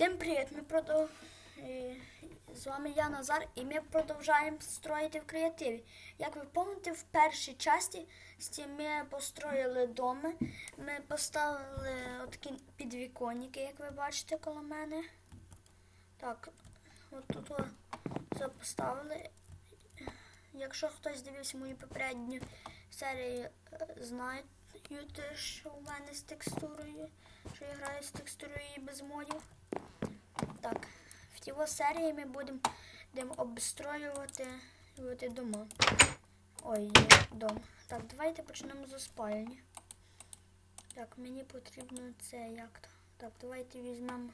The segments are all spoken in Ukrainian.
Всім привіт! Ми продов... е, З вами я Назар і ми продовжуємо строїти в креативі. Як ви пам'ятаєте, в першій часті ми построїли доми. Ми поставили такі підвіконники, як ви бачите коло мене. Так, от тут все поставили. Якщо хтось дивився мою попередню серію, е, знають, що в мене з текстурою, що я граю з текстурою і без модів. Так, в цій серії ми будемо обстроювати дома. Ой, є дом. Так, давайте почнемо з спальні. Так, мені потрібно це як то. Так, давайте візьмемо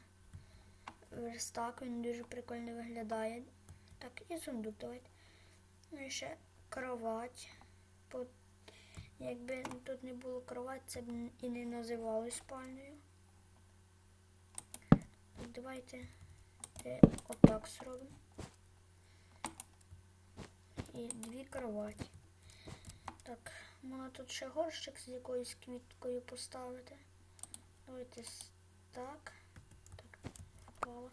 верстак, він дуже прикольно виглядає. Так, і сундук давайте. Ну і ще кровать. Якби тут не було кровать, це б і не називалось спальнею. Давайте отак зробимо. І дві кроваті. Так, можна тут ще горщик з якоюсь квіткою поставити. Давайте так. Так, впало.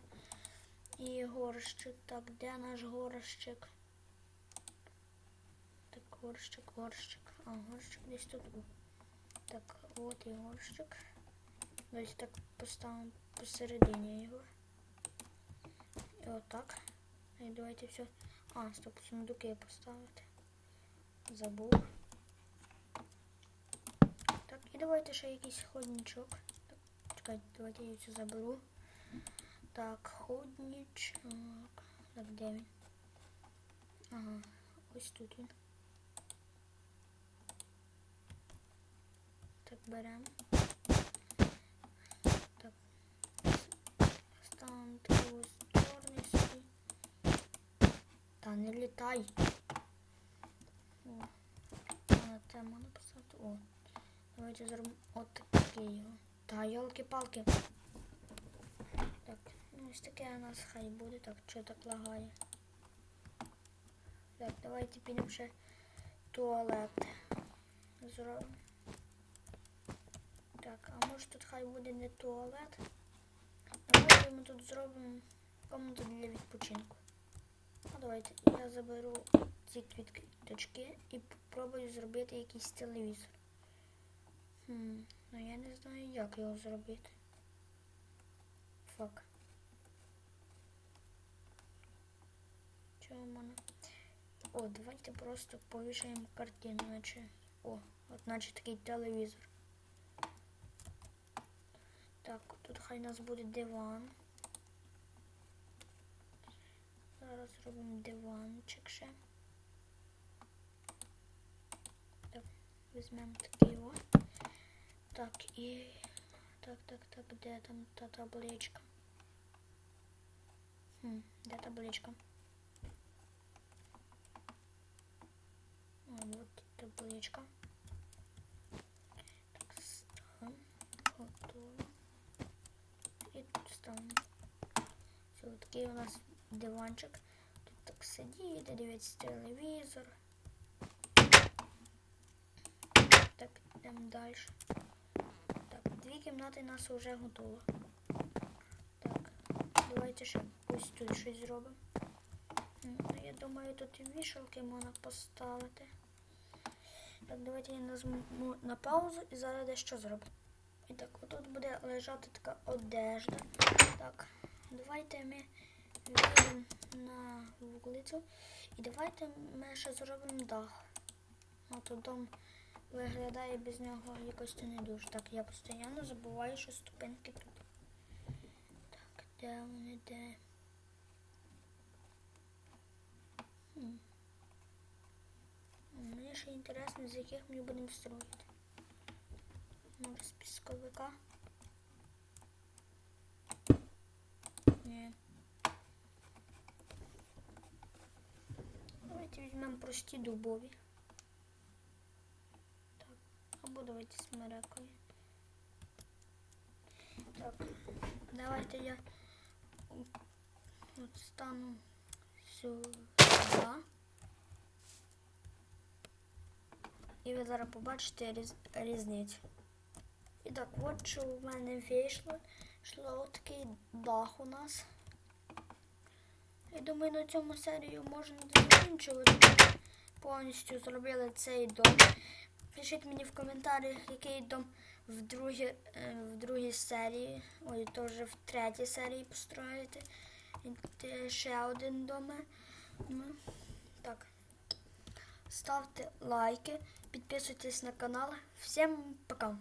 І горщик. Так, де наш горщик? Так, горщик, горщик. А, горщик десь тут. Так, от і горщик. Десь так поставимо посередині його. І отак. І давайте все. А, стоп, сундуки поставити. Забув. Так, і давайте ще якийсь ходничок. Так, чекайте, давайте я цю заберу. Так, ходничок. Так, де він? Ага, ось тут він. Так, беремо. Так. Чорний. Та не літай. О. На. О. Давайте зробимо от такий його. Та йолки-палки. Так, ну ось таке у нас хай буде. Так, що так лагає. Так, давайте підемо ще туалет. Зробимо. Так, а може тут хай буде не туалет. А може ми тут зробимо комнату для відпочинку. Ну, давайте я заберу ці квіточки і попробую зробити якийсь телевізор. Хм, ну я не знаю, як його зробити. Фак. Чого в мене? О, давайте просто повішаємо картину, наче. О, от наче такий телевізор. Так, тут хай у нас буде диван. Зараз зробимо диванчик ще. Так, візьмемо такий о. Так, і... Так, так, так, де там та табличка? Хм, де табличка? О, вот табличка. Так, ставимо. Готово. Тут. Все, такий у нас диванчик. Тут так сидіти, дивитися телевізор. Так, йдемо далі. Так, дві кімнати у нас вже готово. Так, давайте ще ось тут щось зробимо. Ну, Я думаю, тут і вішалки можна поставити. Так, давайте я нажму на паузу і зараз дещо зроблю. І так, отут буде лежати така одежда. Так, давайте ми вийдемо на вулицю. І давайте ми ще зробимо дах. А то дом виглядає без нього якось не дуже. Так, я постійно забуваю, що ступеньки тут. Так, де вони, де? Мені ще інтересно, з яких ми будемо строїти. Може з пісковика? Ні. Давайте візьмемо прості дубові. Так, або давайте з мерекою. Так, давайте я от стану сюди. І ви зараз побачите різ... різницю. І так, от що в мене вийшло. Йшло такий дах у нас. Я думаю, на цьому серію можна закінчувати. Повністю зробили цей дом. Пишіть мені в коментарях, який дом в другій, е, в другій серії. Ой, то вже в третій серії построїти. І ще один дом. Ну, Так. Ставте лайки, підписуйтесь на канал. Всім пока!